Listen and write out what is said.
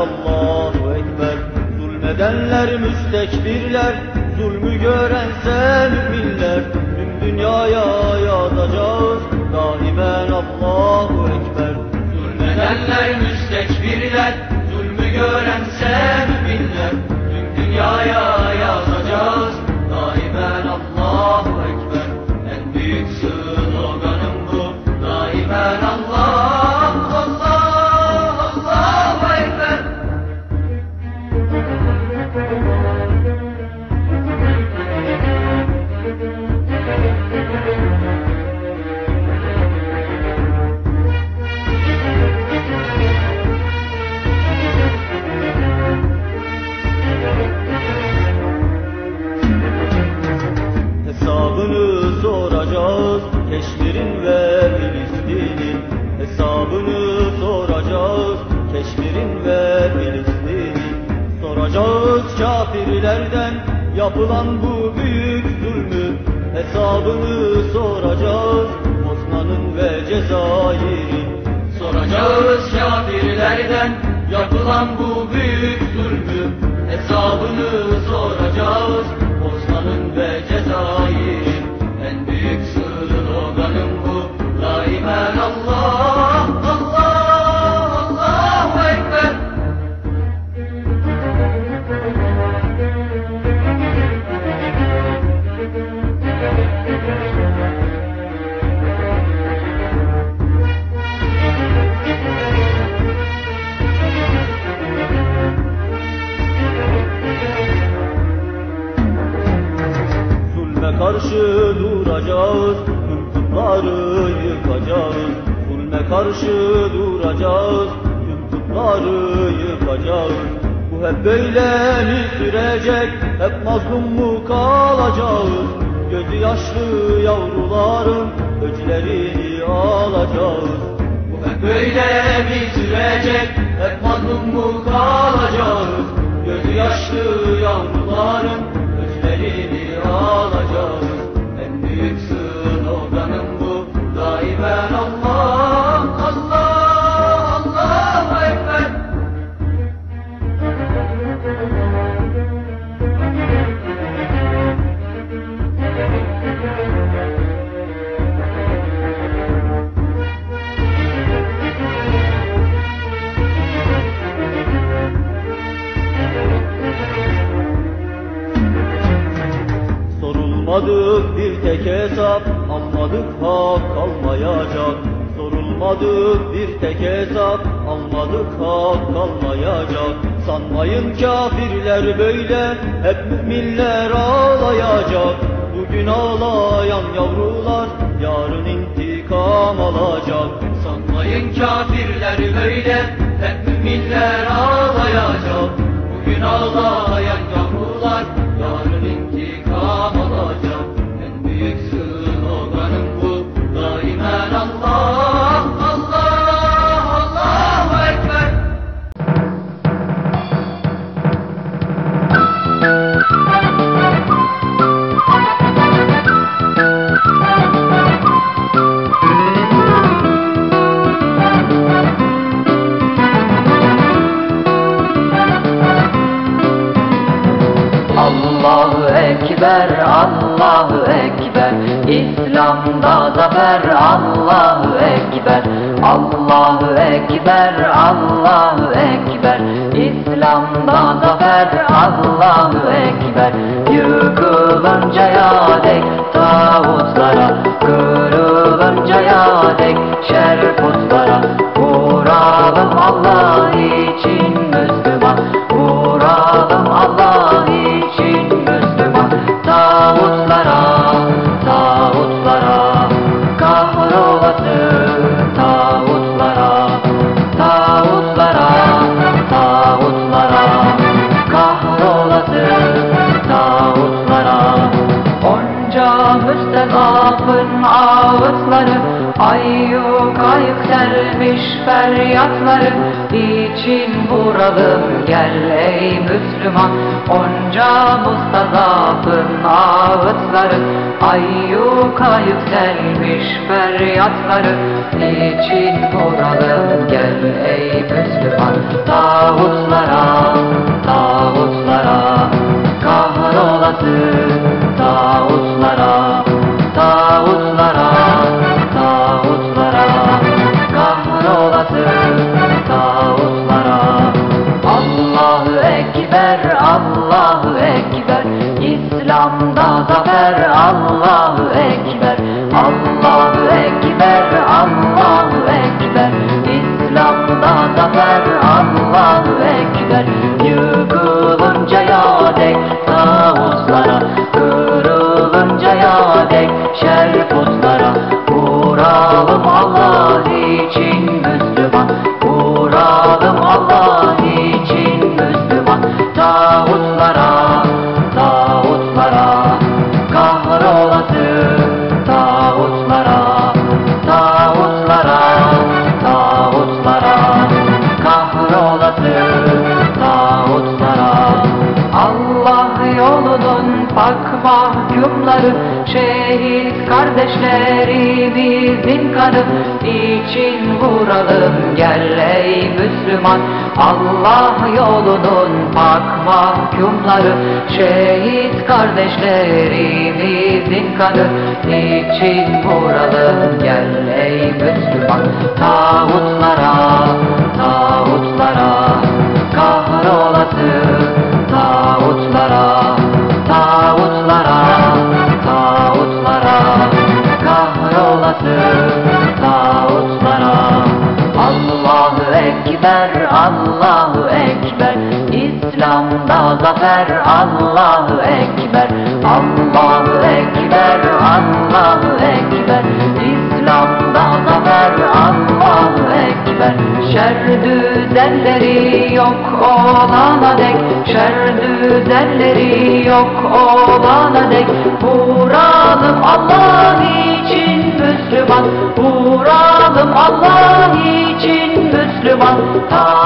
Allahu Ekber. Zulmedenler müstekbirler Zulmü görense müminler Tüm dünyaya yazacağız Daimen Allahu Ekber. Zulmedenler müstekbirler, zulmü görense müminler, kafirlerden Yapılan bu büyük zulmü Hesabını soracağız. Bosna'nın ve Cezayir'in Soracağız. Kafirlerden yapılan bu büyük zulmü hesabını soracağız. Bosna'nın ve Cezayir'in karşı duracağız, tüm yıkacağız. Zulme karşı duracağız, tüm putları yıkacağız. Bu hep böyle mi sürecek, hep mazlum mu kalacağız? Gözü yaşlı yavruların öclerini alacağız. Bu hep böyle mi sürecek hep mazlum mu kalacağız Gözü yaşlı yavruların öclerini alacağız Sorulmadık bir tek hesap, almadık hak kalmayacak. Sorulmadık bir tek hesap, almadık hak kalmayacak. Sanmayın kafirler böyle, hep müminler ağlayacak. Bugün ağlayan yavrular, yarın intikam alacak. Sanmayın kafirler böyle hep müminler ağlayacak Bugün ağlayan yavrular Ekber, Allahu Ekber. İslam'da zafer Allahu Ekber. Allahu Ekber, Allahu Ekber. İslam'da zafer Allahu Ekber. Yıkılıncaya dek tağutlara Kırılıncaya dek şer putlara Vuralım Allah için Müslüman Halka yükselmiş feryatları için vuralım? Gel ey Müslüman Onca mustazafın ağıtları. Ay yuka yükselmiş feryatları için vuralım? Gel ey Müslüman Tağutlara, tağutlara kahrolası Allahu Ekber Allahu Ekber Allahu Ekber. İslam'da zafer Allahu Ekber. Yıkılıncaya dek tağutlara Kırılıncaya dek şer putlara Allah için Müslüman Vuralım Allah için Şehit kardeşlerimizin kanı için vuralım? Gel ey Müslüman Allah yolunun pak mahkumları. Şehit kardeşlerimizin kanı için vuralım? Gel ey Müslüman Tağutlara, Allahu Ekber, İslam'da zafer, Allahu Ekber, Allahu Ekber, Allahu Ekber, İslam'da zafer, Allahu Ekber. Şer düzenleri yok olana dek. Şer düzenleri yok olana dek. Vuralım Allah için Müslüman. Vuralım Allah için Müslüman. Tağutlara,